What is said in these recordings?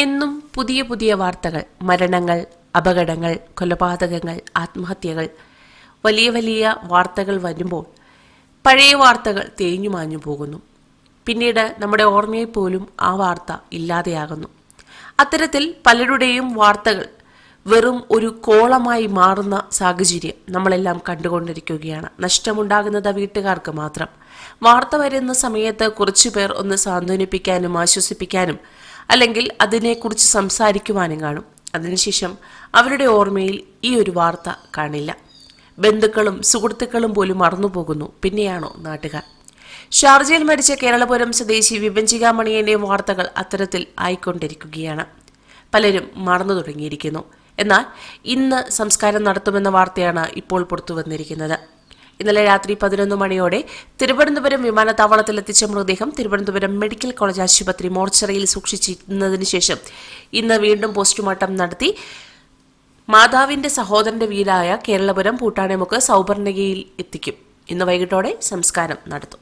എന്നും പുതിയ പുതിയ വാർത്തകൾ മരണങ്ങൾ അപകടങ്ങൾ കൊലപാതകങ്ങൾ ആത്മഹത്യകൾ. വലിയ വലിയ വാർത്തകൾ വരുമ്പോൾ പഴയ വാർത്തകൾ തേഞ്ഞു മാഞ്ഞു പോകുന്നു. പിന്നീട് നമ്മുടെ ഓർമ്മയിൽ പോലും ആ വാർത്ത ഇല്ലാതെയാകുന്നു. അത്തരത്തിൽ പലരുടെയും വാർത്തകൾ വെറും ഒരു കോളമായി മാറുന്ന സാഹചര്യം നമ്മളെല്ലാം കണ്ടുകൊണ്ടിരിക്കുകയാണ്. നഷ്ടമുണ്ടാകുന്നത് വീട്ടുകാർക്ക് മാത്രം. വാർത്ത വരുന്ന സമയത്ത് കുറച്ചു പേർ ഒന്ന് സാന്ത്വനിപ്പിക്കാനും ആശ്വസിപ്പിക്കാനും അല്ലെങ്കിൽ അതിനെക്കുറിച്ച് സംസാരിക്കുവാനും കാണും. അതിനുശേഷം അവരുടെ ഓർമ്മയിൽ ഈ ഒരു വാർത്ത കാണില്ല. ബന്ധുക്കളും സുഹൃത്തുക്കളും പോലും മറന്നുപോകുന്നു. പിന്നെയാണോ നാട്ടുകാർ? ഷാർജയിൽ മരിച്ച കേരളപുരം സ്വദേശി വിഭഞ്ചിക മണിയന്റെ വാർത്തകൾ അത്തരത്തിൽ ആയിക്കൊണ്ടിരിക്കുകയാണ്. പലരും മറന്നു തുടങ്ങിയിരിക്കുന്നു. എന്നാൽ ഇന്ന് സംസ്കാരം നടത്തുമെന്ന വാർത്തയാണ് ഇപ്പോൾ പുറത്തു വന്നിരിക്കുന്നത് ഇന്നലെ രാത്രി പതിനൊന്ന് മണിയോടെ തിരുവനന്തപുരം വിമാനത്താവളത്തിൽ എത്തിച്ച മൃതദേഹം തിരുവനന്തപുരം മെഡിക്കൽ കോളേജ് ആശുപത്രി മോർച്ചറിയിൽ സൂക്ഷിച്ചിരുന്നതിന് ശേഷം ഇന്ന് വീണ്ടും പോസ്റ്റ്മോർട്ടം നടത്തി. മാതാവിന്റെ സഹോദരന്റെ വീടായ കേരളപുരം പൂട്ടാണിമുക്ക് സൗപർണികയിൽ എത്തിക്കും. ഇന്ന് വൈകിട്ടോടെ സംസ്കാരം നടത്തും.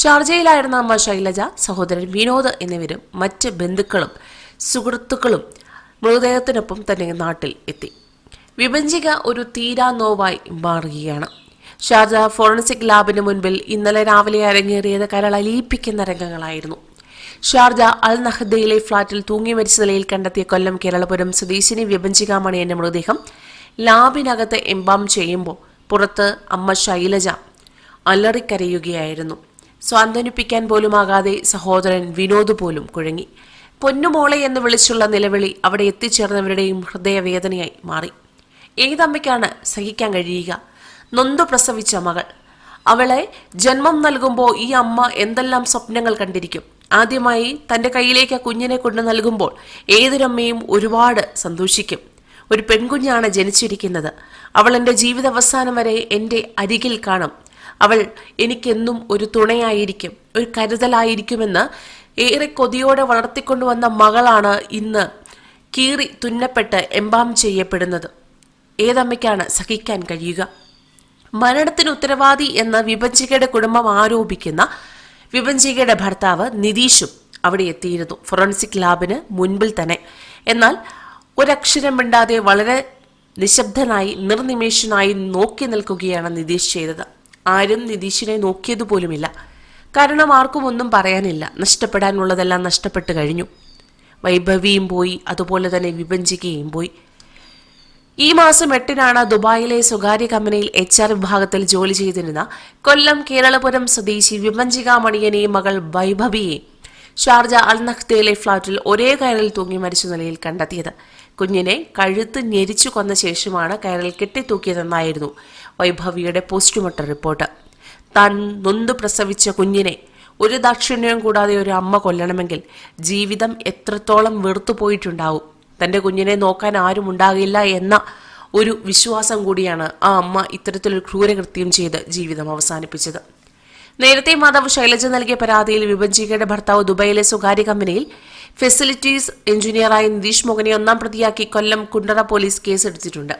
ഷാർജയിലായിരുന്ന അമ്മ ശൈലജ സഹോദരൻ വിനോദ് എന്നിവരും മറ്റ് ബന്ധുക്കളും സുഹൃത്തുക്കളും മൃതദേഹത്തിനൊപ്പം തന്നെ നാട്ടിൽ എത്തി. വിഭജിക ഒരു തീരാ നോവായി മാറുകയാണ്. ഷാർജ ഫോറൻസിക് ലാബിന് മുൻപിൽ ഇന്നലെ രാവിലെ അരങ്ങേറിയത് കരളലിയിപ്പിക്കുന്ന രംഗങ്ങളായിരുന്നു. ഷാർജ അൽ നഹദയിലെ ഫ്ളാറ്റിൽ തൂങ്ങി മരിച്ച നിലയിൽ കണ്ടെത്തിയ കൊല്ലം കേരളപുരം സ്വദേശിനി വ്യപഞ്ചികാമണി എന്ന മൃതദേഹം ലാബിനകത്ത് എംബാം ചെയ്യുമ്പോൾ പുറത്ത് അമ്മ ശൈലജ അലറിക്കരയുകയായിരുന്നു. സ്വാന്തനിപ്പിക്കാൻ പോലുമാകാതെ സഹോദരൻ വിനോദ് പോലും കുഴങ്ങി. പൊന്നുമോളെ എന്ന് വിളിച്ചുള്ള നിലവിളി അവിടെ എത്തിച്ചേർന്നവരുടെയും ഹൃദയവേദനയായി മാറി. ഏതമ്മയ്ക്കാണ് സഹിക്കാൻ കഴിയുക? നൊന്തു പ്രസവിച്ച മകൾ. അവളെ ജന്മം നൽകുമ്പോൾ ഈ അമ്മ എന്തെല്ലാം സ്വപ്നങ്ങൾ കണ്ടിരിക്കും? ആദ്യമായി തന്റെ കയ്യിലേക്ക് കുഞ്ഞിനെ കൊണ്ടു നൽകുമ്പോൾ ഏതൊരമ്മയും ഒരുപാട് സന്തോഷിക്കും. ഒരു പെൺകുഞ്ഞാണ് ജനിച്ചിരിക്കുന്നത്. അവൾ എന്റെ ജീവിതാവസാനം വരെ എന്റെ അരികിൽ കാണും. അവൾ എനിക്കെന്നും ഒരു തുണയായിരിക്കും ഒരു കരുതലായിരിക്കുമെന്ന് ഏറെ കൊതിയോടെ വളർത്തിക്കൊണ്ടുവന്ന മകളാണ് ഇന്ന് കീറി തുന്നപ്പെട്ട് എംബാം ചെയ്യപ്പെടുന്നത്. ഏതമ്മയ്ക്കാണ് സഹിക്കാൻ കഴിയുക? മരണത്തിന് ഉത്തരവാദി എന്ന വിഭജികയുടെ കുടുംബം ആരോപിക്കുന്ന വിഭജികയുടെ ഭർത്താവ് നിതീഷും അവിടെ എത്തിയിരുന്നു. ഫോറൻസിക് ലാബിന് മുൻപിൽ തന്നെ. എന്നാൽ ഒരക്ഷരം മിണ്ടാതെ വളരെ നിശബ്ദനായി നിർനിമേഷനായി നോക്കി നിൽക്കുകയാണ് നിതീഷ് ചെയ്തത്. ആരും നിതീഷിനെ നോക്കിയതുപോലുമില്ല കാരണം ആർക്കും ഒന്നും പറയാനില്ല. നഷ്ടപ്പെടാനുള്ളതെല്ലാം നഷ്ടപ്പെട്ടു കഴിഞ്ഞു. വൈഭവിയും പോയി അതുപോലെ തന്നെ വിഭജിക്കുകയും പോയി. ഈ മാസം എട്ടിനാണ് ദുബായിലെ സ്വകാര്യ കമ്പനിയിൽ എച്ച് ആർ വിഭാഗത്തിൽ ജോലി ചെയ്തിരുന്ന കൊല്ലം കേരളപുരം സ്വദേശി വിമഞ്ചിക മണിയനെയും മകൾ വൈഭവിയെ ഷാർജ അൽ നഖ്തയിലെ ഫ്ളാറ്റിൽ ഒരേ കയറിൽ തൂങ്ങി മരിച്ച നിലയിൽ കണ്ടെത്തിയത്. കുഞ്ഞിനെ കഴുത്ത് ഞെരിച്ചു കൊന്ന ശേഷമാണ് കയറിൽ കെട്ടിത്തൂക്കിയതെന്നായിരുന്നു വൈഭവിയുടെ പോസ്റ്റ്മോർട്ടം റിപ്പോർട്ട്. താൻ നൊന്തു പ്രസവിച്ച കുഞ്ഞിനെ ഒരു ദാക്ഷിണ്യവും കൂടാതെ ഒരു അമ്മ കൊല്ലണമെങ്കിൽ ജീവിതം എത്രത്തോളം വെറുത്തുപോയിട്ടുണ്ടാവും. തന്റെ കുഞ്ഞിനെ നോക്കാൻ ആരും ഉണ്ടാകില്ല എന്ന ഒരു വിശ്വാസം കൂടിയാണ് ആ അമ്മ ഇത്തരത്തിലൊരു ക്രൂരകൃത്യം ചെയ്ത് ജീവിതം അവസാനിപ്പിച്ചത്. നേരത്തെ മാതാവ് ശൈലജ നൽകിയ പരാതിയിൽ വിഭജികയുടെ ഭർത്താവ് ദുബൈയിലെ സ്വകാര്യ കമ്പനിയിൽ ഫെസിലിറ്റീസ് എഞ്ചിനീയറായ നിതീഷ് മോഹനെ ഒന്നാം പ്രതിയാക്കി കൊല്ലം കുണ്ടറ പോലീസ് കേസെടുത്തിട്ടുണ്ട്.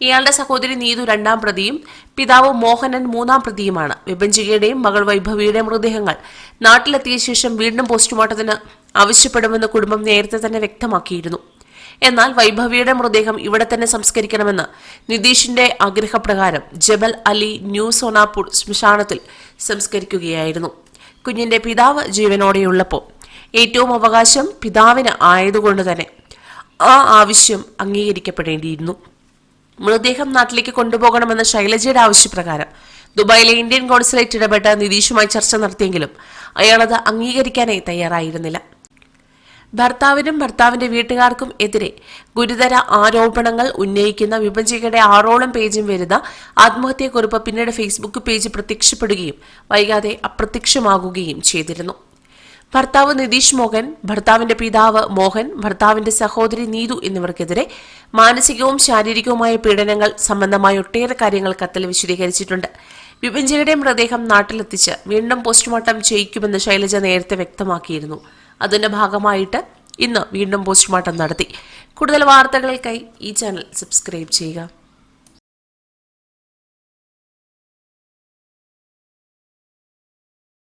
ഇയാളുടെ സഹോദരി നീതു രണ്ടാം പ്രതിയും പിതാവ് മോഹനൻ മൂന്നാം പ്രതിയുമാണ്. വിഭജികയുടെയും മകൾ വൈഭവിയുടെയും മൃതദേഹങ്ങൾ നാട്ടിലെത്തിയ ശേഷം വീണ്ടും പോസ്റ്റ്മോർട്ടത്തിന് ആവശ്യപ്പെടുമെന്ന് കുടുംബം നേരത്തെ തന്നെ വ്യക്തമാക്കിയിരുന്നു. എന്നാൽ വൈഭവിയുടെ മൃതദേഹം ഇവിടെ തന്നെ സംസ്കരിക്കണമെന്ന് നിതീഷിന്റെ ആഗ്രഹപ്രകാരം ജബൽ അലി ന്യൂ സോനാപൂർ ശ്മശാനത്തിൽ സംസ്കരിക്കുകയായിരുന്നു. കുഞ്ഞിന്റെ പിതാവ് ജീവനോടെയുള്ളപ്പോൾ ഏറ്റവും അവകാശം പിതാവിന് ആയതുകൊണ്ട് തന്നെ ആ ആവശ്യം അംഗീകരിക്കപ്പെടേണ്ടിയിരുന്നു. മൃതദേഹം നാട്ടിലേക്ക് കൊണ്ടുപോകണമെന്ന ശൈലജയുടെ ആവശ്യപ്രകാരം ദുബായിലെ ഇന്ത്യൻ കോൺസുലേറ്റ് ഇടപെട്ട് നിതീഷുമായി ചർച്ച നടത്തിയെങ്കിലും അയാളത് അംഗീകരിക്കാനായി തയ്യാറായിരുന്നില്ല. ഭർത്താവിനും ഭർത്താവിന്റെ വീട്ടുകാർക്കും എതിരെ ഗുരുതര ആരോപണങ്ങൾ ഉന്നയിക്കുന്ന വിഭജികയുടെ ആറോളം പേജും വരുന്ന ആത്മഹത്യക്കുറിപ്പ് പിന്നീട് ഫേസ്ബുക്ക് പേജ് പ്രത്യക്ഷപ്പെടുകയും വൈകാതെ അപ്രത്യക്ഷമാകുകയും ചെയ്തിരുന്നു. ഭർത്താവ് നിതീഷ് മോഹൻ ഭർത്താവിന്റെ പിതാവ് മോഹൻ ഭർത്താവിന്റെ സഹോദരി നീതു എന്നിവർക്കെതിരെ മാനസികവും ശാരീരികവുമായ പീഡനങ്ങൾ സംബന്ധമായ ഒട്ടേറെ കാര്യങ്ങൾ കത്തിൽ വിശദീകരിച്ചിട്ടുണ്ട്. വിഭജികയുടെ മൃതദേഹം നാട്ടിലെത്തിച്ച് വീണ്ടും പോസ്റ്റ്മോർട്ടം ചെയ്യിക്കുമെന്ന് ശൈലജ നേരത്തെ വ്യക്തമാക്കിയിരുന്നു. അതിന്റെ ഭാഗമായിട്ട് ഇന്ന് വീണ്ടും പോസ്റ്റ്മോർട്ടം നടത്തി. കൂടുതൽ വാർത്തകൾക്കായി ഈ ചാനൽ സബ്സ്ക്രൈബ് ചെയ്യുക.